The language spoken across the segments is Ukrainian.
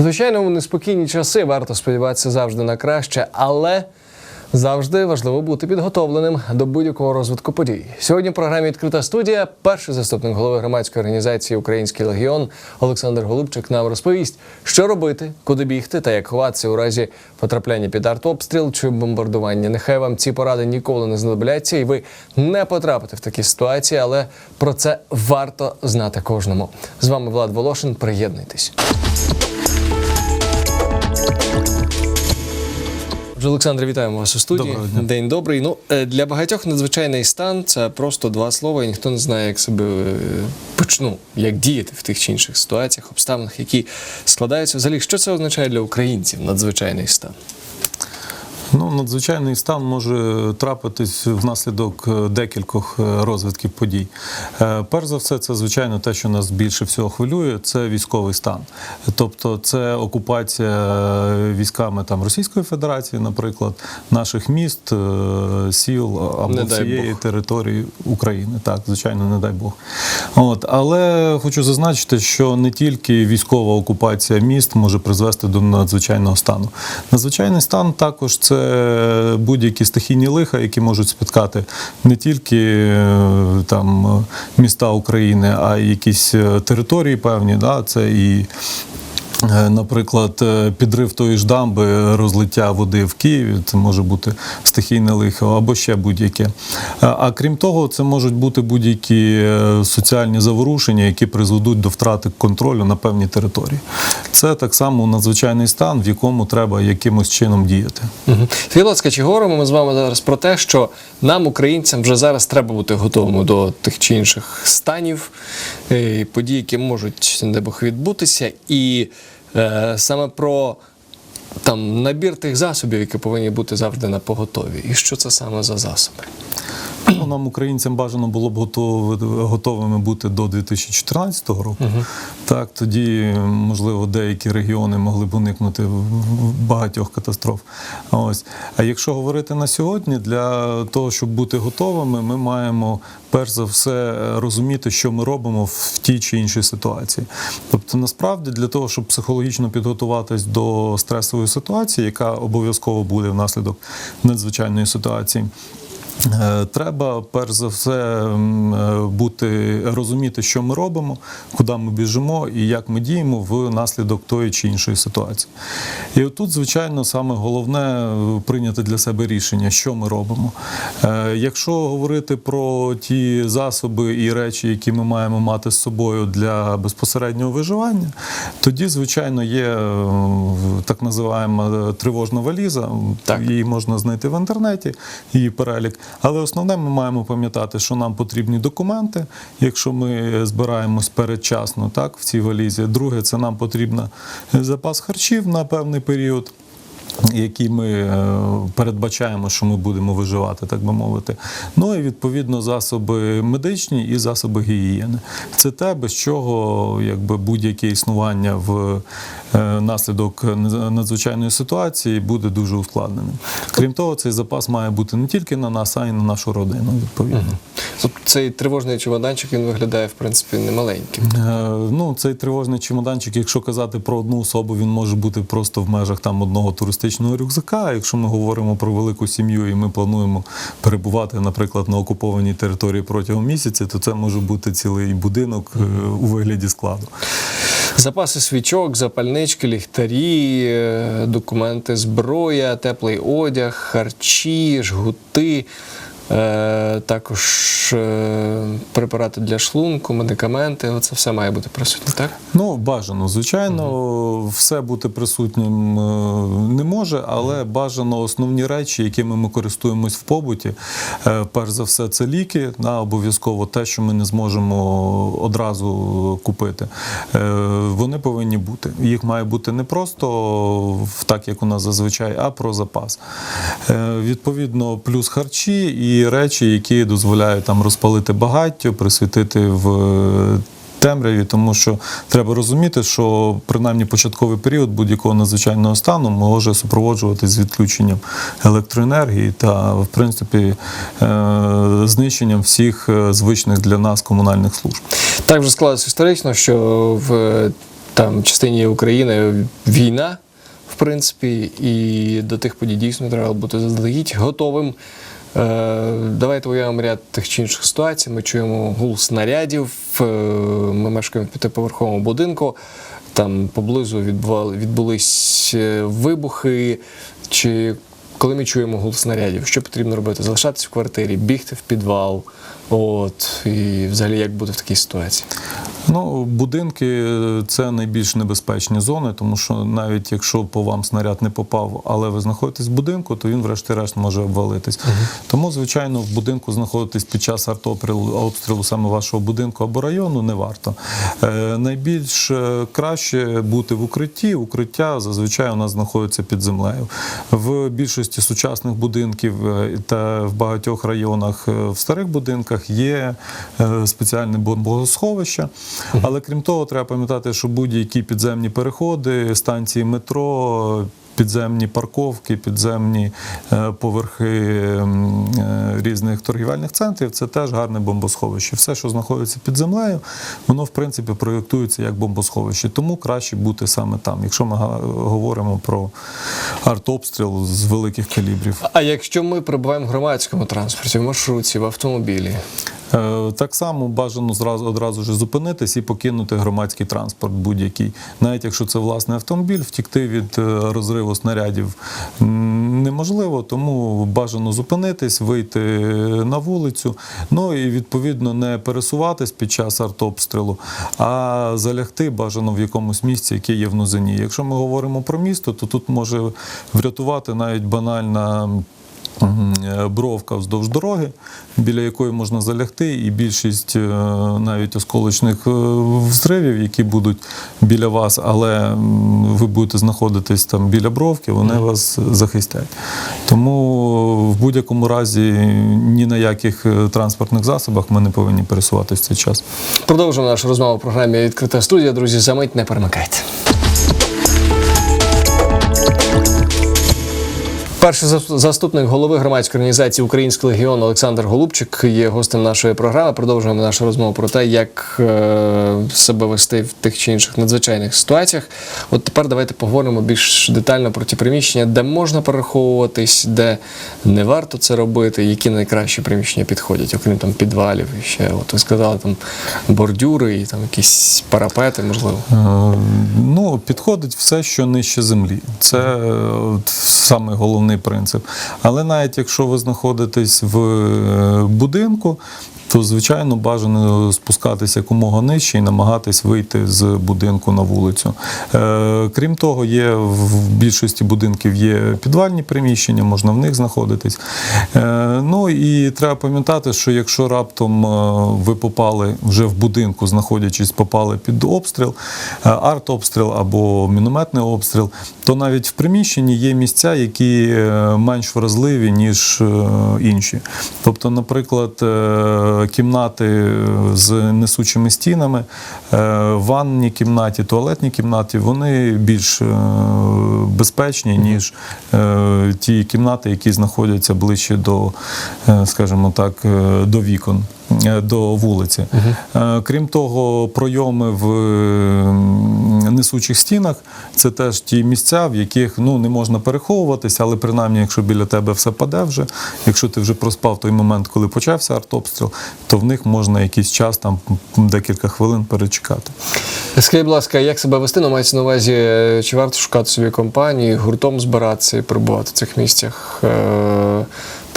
Звичайно, в неспокійні часи варто сподіватися завжди на краще, але завжди важливо бути підготовленим до будь-якого розвитку подій. Сьогодні в програмі відкрита студія. Перший заступник голови громадської організації Український легіон Олександр Голубчик нам розповість, що робити, куди бігти та як ховатися у разі потрапляння під артобстріл чи бомбардування. Нехай вам ці поради ніколи не знадобляться, і ви не потрапите в такі ситуації, але про це варто знати кожному. З вами Влад Волошин. Приєднуйтесь. Отже, Олександр, вітаємо вас у студії. Доброго дня. День добрий. Ну е, для багатьох надзвичайний стан це просто два слова, і ніхто не знає, як себе е, почну, як діяти в тих чи інших ситуаціях, обставинах, які складаються. Взагалі, що це означає для українців? Надзвичайний стан. Ну, надзвичайний стан може трапитись внаслідок е, декількох е, розвитків подій. Е, Перш за все, це звичайно те, що нас більше всього хвилює, це військовий стан. Тобто, це окупація військами там Російської Федерації, наприклад, наших міст, сіл або всієї території України. Так, звичайно, не дай Бог. От, але хочу зазначити, що не тільки військова окупація міст може призвести до надзвичайного стану. Надзвичайний стан також це будь-які стихійні лиха, які можуть спіткати не тільки е, там е, міста України, а й якісь е, території певні. Да? Це і Е, Наприклад, е, підрив тої ж дамби, розлиття води в Києві, це може бути стихійне лихо або ще будь-яке. Е, А крім того, це можуть бути будь-які е, соціальні заворушення, які призведуть до втрати контролю на певній території. Це так само надзвичайний стан, в якому треба якимось чином діяти. Угу. Ласка, чи говоримо ми з вами зараз про те, що нам, українцям, вже зараз треба бути готовими до тих чи інших станів, е, подій, які можуть, не відбутися, і е, саме про там набір тих засобів, які повинні бути завжди на поготові. І що це саме за засоби? Ну, нам, українцям, бажано було б готові, готовими бути до 2014 року. Так, тоді, можливо, деякі регіони могли б уникнути багатьох катастроф. Ось. А якщо говорити на сьогодні, для того, щоб бути готовими, ми маємо перш за все розуміти, що ми робимо в тій чи іншій ситуації. Тобто, насправді, для того, щоб психологічно підготуватись до стресової ситуації, яка обов'язково буде внаслідок надзвичайної ситуації. Е, Треба перш за все е, бути розуміти, що ми робимо, куди ми біжимо і як ми діємо внаслідок тої чи іншої ситуації. І отут, звичайно, саме головне е, прийняти для себе рішення, що ми робимо. Якщо говорити про ті засоби і речі, які ми маємо мати з собою для безпосереднього виживання, тоді, звичайно, є так називаємо тривожна валіза. Так. Її можна знайти в інтернеті, її перелік. Але основне ми маємо пам'ятати, що нам потрібні документи, якщо ми збираємось передчасно так, в цій валізі. Друге, це нам потрібен запас харчів на певний період. Які ми е, передбачаємо, що ми будемо виживати, так би мовити. Ну і відповідно засоби медичні і засоби гігієни. Це те, без чого якби будь-яке існування в е, наслідок надзвичайної ситуації буде дуже ускладненим. Крім того, цей запас має бути не тільки на нас, а й на нашу родину. Відповідно. Тобто цей тривожний чемоданчик він виглядає, в принципі, немаленьким. Е, Ну, цей тривожний чемоданчик, якщо казати про одну особу, він може бути просто в межах там одного туристичного рюкзака. Якщо ми говоримо про велику сім'ю і ми плануємо перебувати, наприклад, на окупованій території протягом місяця, то це може бути цілий будинок е, у вигляді складу. Запаси свічок, запальнички, ліхтарі, е, документи, зброя, теплий одяг, харчі, жгути, також е, препарати для шлунку, медикаменти. Оце все має бути присутнє, так? Ну, бажано, звичайно, все бути присутнім е, не може, але бажано основні речі, якими ми користуємось в побуті. Е, Перш за все, це ліки, да, обов'язково те, що ми не зможемо одразу купити. Е, Вони повинні бути. Їх має бути не просто так, як у нас зазвичай, а про запас. Е, Відповідно, плюс харчі і речі, які дозволяють там розпалити багаття, присвітити в темряві, тому що треба розуміти, що принаймні початковий період будь-якого надзвичайного стану може супроводжуватись з відключенням електроенергії та, в принципі, е, знищенням всіх е, звичних для нас комунальних служб. Так вже склалося історично, що в там частині України війна, в принципі, і до тих подій дійсно треба бути заздалегідь готовим. Е, Давайте уявимо ряд тих чи інших ситуацій. Ми чуємо гул снарядів. е, Ми мешкаємо в п'ятиповерховому будинку. Там поблизу відбулись е, вибухи. Чи коли ми чуємо гул снарядів, що потрібно робити? Залишатися в квартирі, бігти в підвал. От і взагалі як бути в такій ситуації? Ну, будинки це найбільш небезпечні зони, тому що навіть якщо по вам снаряд не попав, але ви знаходитесь в будинку, то він, врешті-решт, може обвалитись. Тому, звичайно, в будинку знаходитись під час обстрілу саме вашого будинку або району не варто. Е, найбільш е, краще бути в укритті. Укриття зазвичай у нас знаходиться під землею. В більшості сучасних будинків е, та в багатьох районах е, в старих будинках є е, спеціальне бомбосховище. Але крім того, треба пам'ятати, що будь-які підземні переходи, станції метро. Підземні парковки, підземні е, поверхи е, різних торгівельних центрів це теж гарне бомбосховище. Все, що знаходиться під землею, воно в принципі проєктується як бомбосховище. Тому краще бути саме там, якщо ми говоримо про артобстріл з великих калібрів. А якщо ми перебуваємо в громадському транспорті, в маршрутці, в автомобілі, Так само бажано зразу одразу ж зупинитись і покинути громадський транспорт будь-який. Навіть якщо це власний автомобіль, втікти від е, розриву снарядів неможливо, тому бажано зупинитись, вийти на вулицю. Ну і відповідно не пересуватись під час артобстрілу, а залягти бажано в якомусь місці, яке є в нозині. Якщо ми говоримо про місто, то тут може врятувати навіть банальна. Е, Бровка вздовж дороги, біля якої можна залягти, і більшість е, навіть осколочних е, взривів, які будуть біля вас, але ви будете знаходитись там біля бровки, вони вас захистять. Тому в будь-якому разі ні на яких транспортних засобах ми не повинні пересуватися в цей час. продовжуємо нашу розмову в програмі Відкрита студія. Друзі, замить не перемикайте. Перший зас- заступник голови громадської організації Український легіон Олександр Голубчик є гостем нашої програми. Продовжуємо нашу розмову про те, як е, себе вести в тих чи інших надзвичайних ситуаціях. От тепер давайте поговоримо більш детально про ті приміщення, де можна переховуватись, де не варто це робити, які найкращі приміщення підходять, окрім там підвалів. І ще от ви сказали там бордюри і там якісь парапети, можливо. Е, Підходить все, що нижче землі. Це е, от саме головний принцип. Але навіть якщо ви знаходитесь в е, будинку, то звичайно бажано спускатися якомога нижче і намагатись вийти з будинку на вулицю. Е, Крім того, є в більшості будинків є підвальні приміщення, можна в них знаходитись. Е, Ну і треба пам'ятати, що якщо раптом е, ви попали вже в будинку, знаходячись, попали під обстріл, артобстріл або мінометний обстріл, то навіть в приміщенні є місця, які менш вразливі, ніж інші. Тобто, наприклад, кімнати з несучими стінами, е, ванні кімнаті, туалетні кімнаті, вони більш е, безпечні, ніж е, ті кімнати, які знаходяться ближче до, е, скажімо так, е, до вікон. Е, До вулиці. Е, Крім того, пройоми в несучих стінах це теж ті місця, в яких ну, не можна переховуватися, але принаймні, якщо біля тебе все паде вже, якщо ти вже проспав той момент, коли почався артобстріл, то в них можна якийсь час, там декілька хвилин перечекати. Скажіть, будь ласка, як себе вести? Ну, мається на увазі, е, чи варто шукати собі компанії, гуртом збиратися і перебувати в цих місцях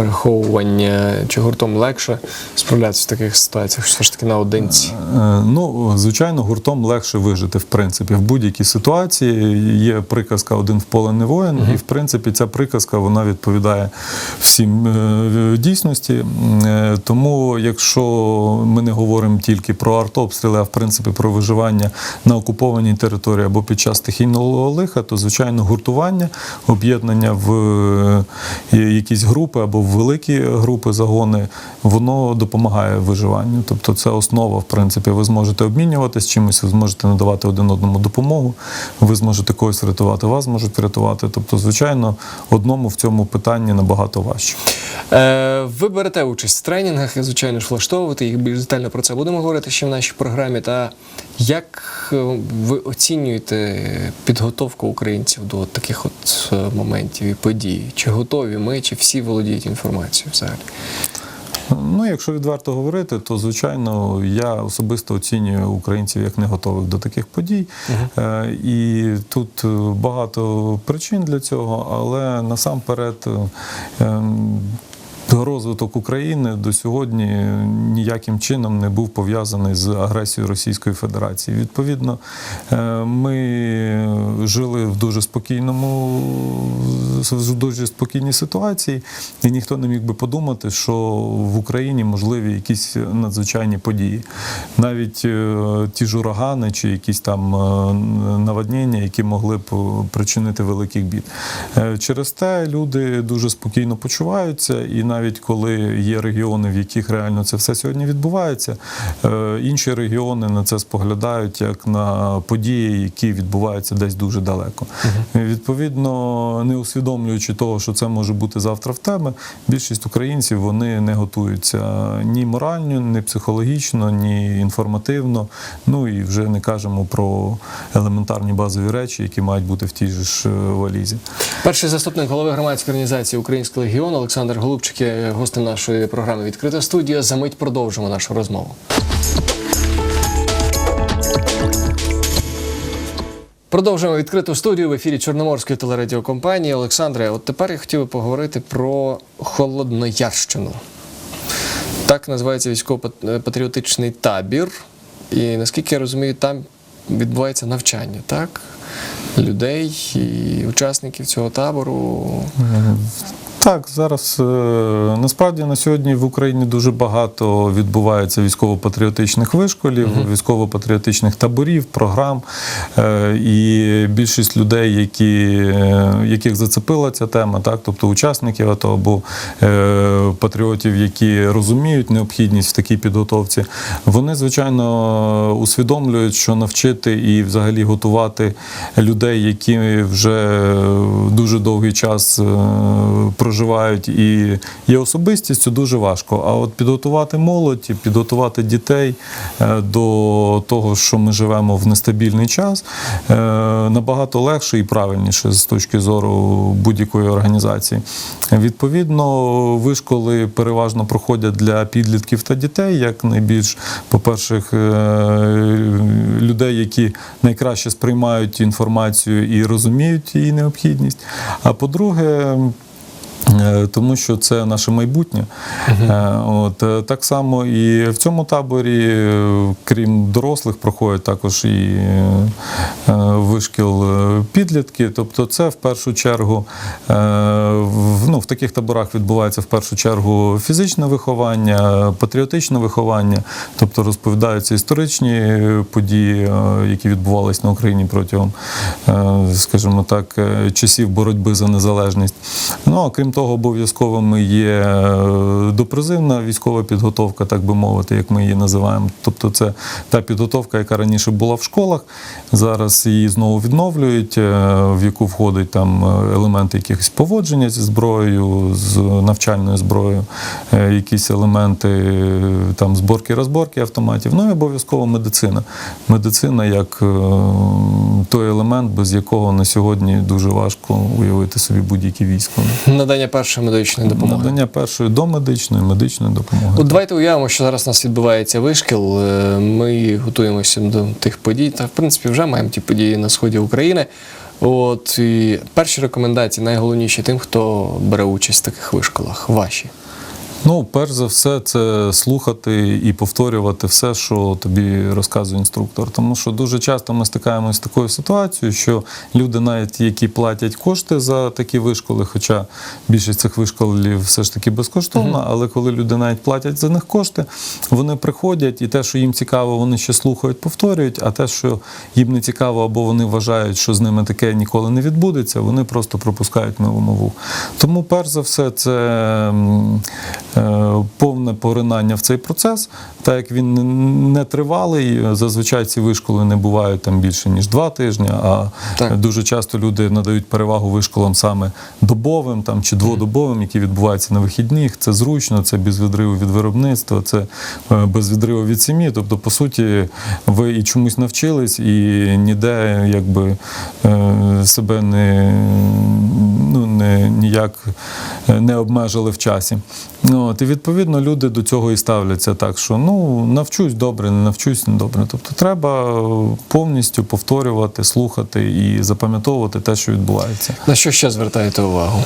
переховування, чи гуртом легше справлятися в таких ситуаціях, що все ж таки наодинці? Е, Ну, звичайно, гуртом легше вижити, в принципі. В будь-якій ситуації є приказка один в поле не воїн, і в принципі ця приказка вона відповідає всім е, дійсності. Е, Тому, якщо ми не говоримо тільки про артобстріли, а в принципі про виживання на окупованій території або під час стихійного лиха, то звичайно гуртування, об'єднання в якісь групи або в великі групи, загони, воно допомагає виживанню. Тобто це основа, в принципі, ви зможете обмінюватись чимось, ви зможете надавати один одному допомогу, ви зможете когось врятувати, вас можуть врятувати. Тобто, звичайно, одному в цьому питанні набагато важче. Е, ви берете участь в тренінгах, і, звичайно ж, влаштовувати їх більш детально про це будемо говорити ще в нашій програмі. Та як е, ви оцінюєте підготовку українців до таких от е, моментів і подій? Чи готові ми, чи всі володіють інформацією взагалі? Ну, якщо відверто говорити, то звичайно я особисто оцінюю українців як не готових до таких подій. Е, І тут е, багато причин для цього, але насамперед. Розвиток України до сьогодні ніяким чином не був пов'язаний з агресією Російської Федерації. Відповідно, е, ми жили в дуже спокійному, в дуже спокійній ситуації, і ніхто не міг би подумати, що в Україні можливі якісь надзвичайні події. Навіть е, ті ж урагани чи якісь там е, наводнення, які могли б причинити великих бід. Через те люди дуже спокійно почуваються, і навіть коли є регіони, в яких реально це все сьогодні відбувається, е, інші регіони на це споглядають як на події, які відбуваються десь дуже далеко. Відповідно, не усвідомлюючи того, що це може бути завтра в тебе, більшість українців вони не готуються ні морально, ні психологічно, ні інформативно. Ну і вже не кажемо про елементарні базові речі, які мають бути в тій же ж е, валізі. Перший заступник голови громадської організації Український легіон Олександр Голубчик є гостем нашої програми Відкрита студія. За мить продовжимо нашу розмову. Продовжуємо відкриту студію в ефірі Чорноморської телерадіокомпанії. Олександре, от тепер я хотів би поговорити про Холодноярщину. Так називається військово-патріотичний табір. І наскільки я розумію, там відбувається навчання, так? Людей і учасників цього табору. Так, зараз е, насправді на сьогодні в Україні дуже багато відбувається військово-патріотичних вишколів, військово-патріотичних таборів, програм. Е, І більшість людей, які, е, яких зацепила ця тема, так, тобто учасників АТО або патріотів, які розуміють необхідність в такій підготовці, вони, звичайно, усвідомлюють, що навчити і взагалі готувати людей, які вже дуже довгий час е, проживають і є особистістю, дуже важко. А от підготувати молодь, підготувати дітей е, до того, що ми живемо в нестабільний час, е, набагато легше і правильніше з точки зору будь-якої організації. Відповідно, вишколи переважно проходять для підлітків та дітей, як найбільш, по-перше, людей, які найкраще сприймають інформацію і розуміють її необхідність. А по-друге, Е, Тому що це наше майбутнє. Е, От е, так само і в цьому таборі, е, крім дорослих, проходять також і е, вишкіл е, підлітки. Тобто, це в першу чергу е, в, ну, в таких таборах відбувається в першу чергу фізичне виховання, патріотичне виховання, тобто розповідаються історичні події, е, які відбувалися на Україні протягом, е, скажімо так, е, часів боротьби за незалежність. Ну а крім того, обов'язковими є е, допризивна військова підготовка, так би мовити, як ми її називаємо. Тобто, це та підготовка, яка раніше була в школах. Зараз її знову відновлюють, е, в яку входить там е, елементи якихось поводження зі зброєю, з навчальною зброєю, якісь елементи там зборки, розборки автоматів. Ну і обов'язково медицина. Медицина як той елемент, без якого на сьогодні дуже важко уявити собі будь-які військо. Надання першої медичної допомоги. Надання першої домедичної, медичної допомоги. От давайте уявимо, що зараз у нас відбувається вишкіл. е, Ми готуємося до тих подій. Та в принципі вже маємо ті події на сході України. От і перші рекомендації найголовніші тим, хто бере участь в таких вишколах. Ваші. Ну, перш за все, це слухати і повторювати все, що тобі розказує інструктор. Тому що дуже часто ми стикаємося з такою ситуацією, що люди, навіть які платять кошти за такі вишколи, хоча більшість цих вишколів все ж таки безкоштовна, але коли люди навіть платять за них кошти, вони приходять і те, що їм цікаво, вони ще слухають, повторюють, а те, що їм не цікаво, або вони вважають, що з ними таке ніколи не відбудеться, вони просто пропускають нову. Тому, перш за все, це повне поринання в цей процес. Так як він не тривалий, зазвичай ці вишколи не бувають там більше ніж два тижні. А Так. дуже часто люди надають перевагу вишколам саме добовим там чи дводобовим, які відбуваються на вихідних. Це зручно, це без відриву від виробництва, це е, без відриву від сім'ї. Тобто, по суті, ви і чомусь навчились, і ніде якби е, себе не, ну, не ніяк е, не обмежили в часі. Ну, От, і відповідно люди до цього і ставляться так, що ну навчусь добре, не навчусь не добре. Тобто треба е, повністю повторювати, слухати і запам'ятовувати те, що відбувається. На що ще звертаєте увагу?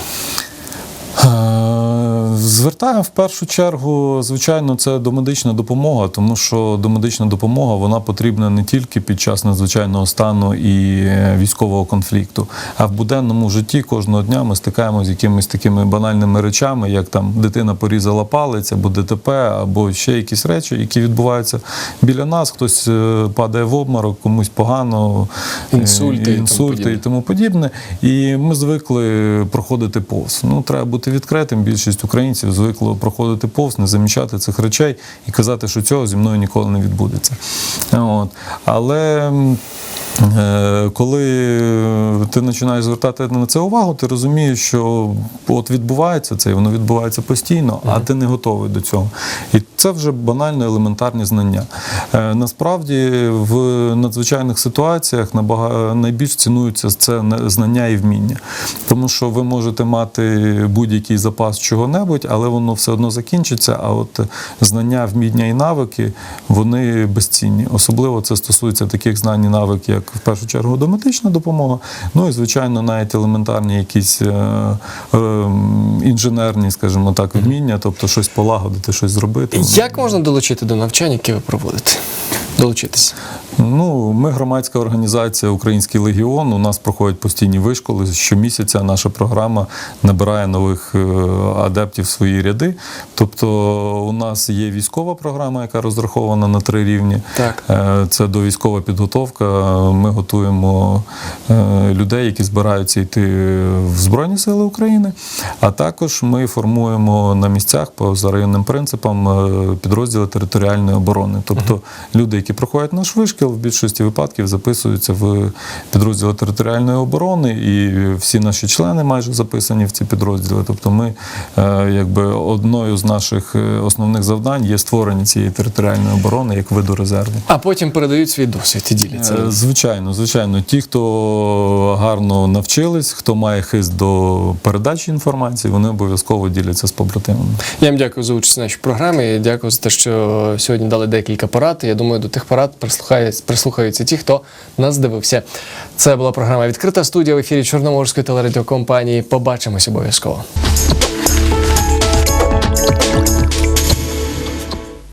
Звертаємо в першу чергу, звичайно, це домедична допомога, тому що домедична допомога вона потрібна не тільки під час надзвичайного стану і е, військового конфлікту, а в буденному житті кожного дня ми стикаємося з якимись такими банальними речами, як там дитина порізала палець, або ДТП, або ще якісь речі, які відбуваються біля нас. Хтось е, падає в обморок, комусь погано, е, Інсульти і тому інсульти і тому подібне. І ми звикли проходити повз. Ну, треба бути відкритим. Більшість українців звикло проходити повз, не замічати цих речей і казати, що цього зі мною ніколи не відбудеться. От. Але. Е, Коли ти починаєш звертати на це увагу, ти розумієш, що от відбувається це, і воно відбувається постійно, а ти не готовий до цього. І це вже банально елементарні знання. Е, Насправді в надзвичайних ситуаціях найбільш цінуються це знання і вміння. Тому що ви можете мати будь-який запас чого-небудь, але воно все одно закінчиться. А от знання, вміння і навики вони безцінні. Особливо це стосується таких знань і навик, як в першу чергу доматична допомога. Ну і звичайно, навіть елементарні якісь е, е, інженерні, скажімо так, вміння, тобто щось полагодити, щось зробити. Як можна долучити до навчань, які ви проводите? Долучитися. Ну, ми громадська організація Український легіон. У нас проходять постійні вишколи. Щомісяця наша програма набирає нових е, адептів в свої ряди. Тобто, у нас є військова програма, яка розрахована на три рівні. Так. Е, Це довійськова підготовка. Ми готуємо е, людей, які збираються йти в Збройні Сили України. А також ми формуємо на місцях по за районним принципам підрозділи територіальної оборони. Тобто люди, які проходять наш вишкіл, в більшості випадків записуються в підрозділи територіальної оборони, і всі наші члени майже записані в ці підрозділи. Тобто, ми е, якби одною з наших е, основних завдань є створення цієї територіальної оборони як виду резерву. А потім передають свій досвід і діляться. Е, Звичайно, звичайно, ті, хто гарно навчились, хто має хист до передачі інформації, вони обов'язково діляться з побратимами. Я вам дякую за участь в нашій програмі. Дякую за те, що сьогодні дали декілька порад. Я думаю, до тих порад прислухаються, прислухаються ті, хто нас дивився. Це була програма Відкрита студія в ефірі Чорноморської телерадіокомпанії. Побачимось обов'язково.